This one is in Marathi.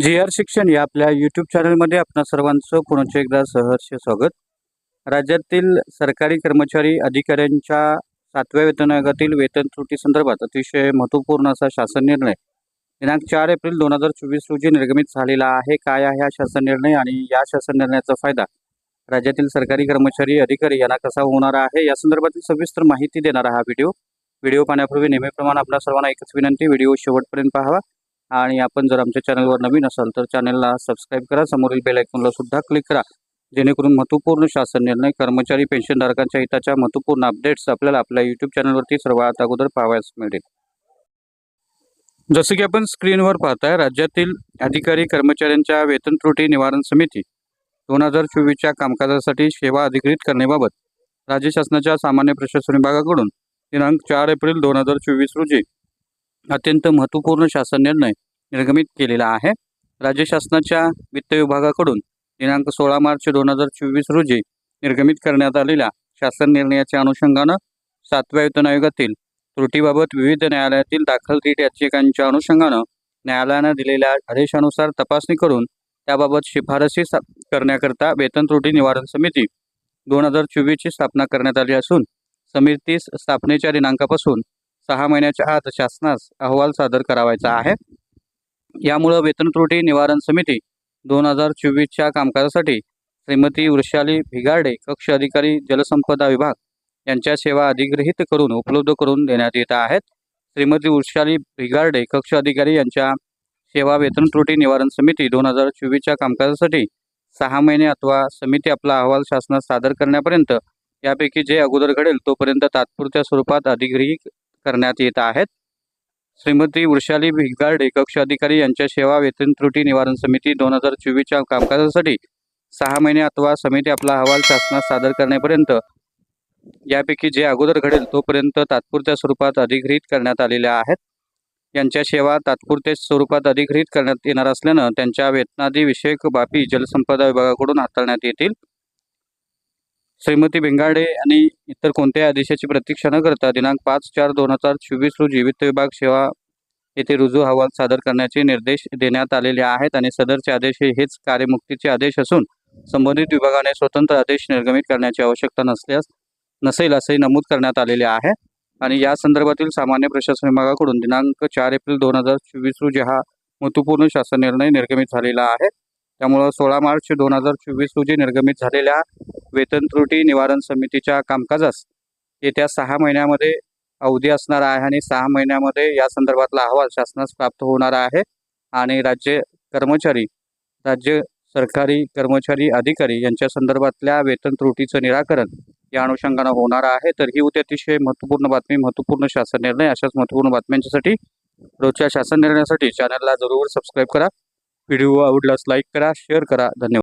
जी आर शिक्षण या आपल्या यूट्यूब चॅनलमध्ये आपणा सर्वांचं पुनश्च एकदा सहर्ष स्वागत. राज्यातील सरकारी कर्मचारी अधिकाऱ्यांच्या सातव्या वेतन आयोगातील वेतन त्रुटी संदर्भात अतिशय महत्त्वपूर्ण असा शासन निर्णय दिनांक चार एप्रिल दोन हजार चोवीस रोजी निर्गमित झालेला आहे. काय आहे हा शासन निर्णय आणि या शासन निर्णयाचा फायदा? राज्यातील सरकारी कर्मचारी अधिकारी यांना कसा होणार आहे? या संदर्भातील सविस्तर माहिती देणारा हा व्हिडिओ. व्हिडिओ पाहण्यापूर्वी नेहमीप्रमाणे आपल्या सर्वांना एकच विनंती व्हिडिओ शेवटपर्यंत पाहावा. आणि आपण जर आमच्या चॅनलवर नवीन असाल तर चॅनलला सबस्क्राईब करा. समोरील बेल आयकॉनला सुद्धा क्लिक करा. जेणेकरून महत्त्वपूर्ण शासन निर्णय कर्मचारी पेन्शनधारकांच्या हिताच्या महत्त्वपूर्ण अपडेट्स आपल्याला आपल्या यूट्यूब चॅनलवरती सर्वात अगोदर पाहावयास मिळेल जसं की आपण स्क्रीनवर पाहताय राज्यातील अधिकारी कर्मचाऱ्यांच्या वेतन त्रुटी निवारण समिती दोन हजार चोवीसच्या कामकाजासाठी सेवा अधिकृत करण्याबाबत राज्य शासनाच्या सामान्य प्रशासन विभागाकडून दिनांक चार एप्रिल दोन हजार चोवीस रोजी अत्यंत महत्त्वपूर्ण शासन निर्णय निर्गमित केलेला आहे. राज्य शासनाच्या वित्त विभागाकडून दिनांक सोळा मार्च दोन हजार चोवीस रोजी निर्गमित करण्यात आलेल्या शासन निर्णयाच्या अनुषंगानं सातव्या वेतन आयोगातील त्रुटीबाबत विविध न्यायालयातील दाखल रीट याचिकांच्या अनुषंगानं न्यायालयानं दिलेल्या आदेशानुसार तपासणी करून त्याबाबत शिफारसी सा- करण्याकरता वेतन त्रुटी निवारण समिती दोन हजार चोवीसची स्थापना करण्यात आली असून समितीस स्थापनेच्या दिनांकापासून सहा महिन्याच्या आत शासनास अहवाल सादर करावायचा आहे. यामुळं वेतन त्रुटी निवारण समिती दोन हजार चोवीसच्या कामकाजासाठी श्रीमती वृषाली भिगार्डे कक्ष अधिकारी जलसंपदा विभाग यांच्या सेवा अधिग्रहित करून उपलब्ध करून देण्यात येत आहेत. श्रीमती वृषाली भिगार्डे कक्ष अधिकारी यांच्या सेवा वेतन त्रुटी निवारण समिती दोन हजार चोवीसच्या कामकाजासाठी सहा महिने अथवा समिती आपला अहवाल शासनास सादर करण्यापर्यंत यापैकी जे अगोदर घडेल तोपर्यंत तात्पुरत्या स्वरूपात अधिग्रहित करण्यात येत आहेत. श्रीमती वृषाली भिगार्डे कक्ष अधिकारी यांच्या सेवा वेतन त्रुटी निवारण समिती दोन हजार चोवीसच्या कामकाजासाठी सहा महिने अथवा समिती आपला अहवाल शासनास सादर करण्यापर्यंत यापैकी जे अगोदर घडेल तोपर्यंत तात्पुरत्या स्वरूपात अधिग्रहित करण्यात आलेल्या आहेत. यांच्या सेवा तात्पुरत्या स्वरूपात अधिग्रहित करण्यात येणार असल्यानं त्यांच्या वेतनादी विषयक बाबी जलसंपदा विभागाकडून हाताळण्यात येतील. श्रीमती बेंगाडे आणि इतर कोणत्याही आदेशाची प्रतीक्षा न करता दिनांक पाच चार दोन हजार चोवीस रोजी वित्त विभाग सेवा येथे रुजू अहवाल सादर करण्याचे निर्देश देण्यात आलेले आहेत आणि सदरचे आदेश हेच कार्यमुक्तीचे आदेश असून संबंधित विभागाने स्वतंत्र आदेश निर्गमित करण्याची आवश्यकता नसल्यास नसेल असे नमूद करण्यात आलेले आहे. आणि या संदर्भातील सामान्य प्रशासन विभागाकडून दिनांक चार एप्रिल दोन हजार चोवीस रोजी हा महत्त्वपूर्ण शासन निर्णय निर्गमित झालेला आहे. त्यामुळं सोळा मार्च दोन हजार चोवीस रोजी निर्गमित झालेल्या वेतन त्रुटी निवारण समितीच्या कामकाजास येत्या सहा महिन्यामध्ये अवधी असणार आहे आणि सहा महिन्यामध्ये या संदर्भातला अहवाल शासनास प्राप्त होणार आहे. आणि राज्य कर्मचारी राज्य सरकारी कर्मचारी अधिकारी यांच्या संदर्भातल्या वेतन त्रुटीचं निराकरण या अनुषंगानं होणार आहे. तर ही होती अतिशय महत्त्वपूर्ण बातमी महत्त्वपूर्ण शासन निर्णय अशाच महत्त्वपूर्ण बातम्यांच्यासाठी रोजच्या शासन निर्णयासाठी चॅनलला जरूर सबस्क्राईब करा. व्हिडिओ आवडल्यास लाईक करा शेअर करा. धन्यवाद.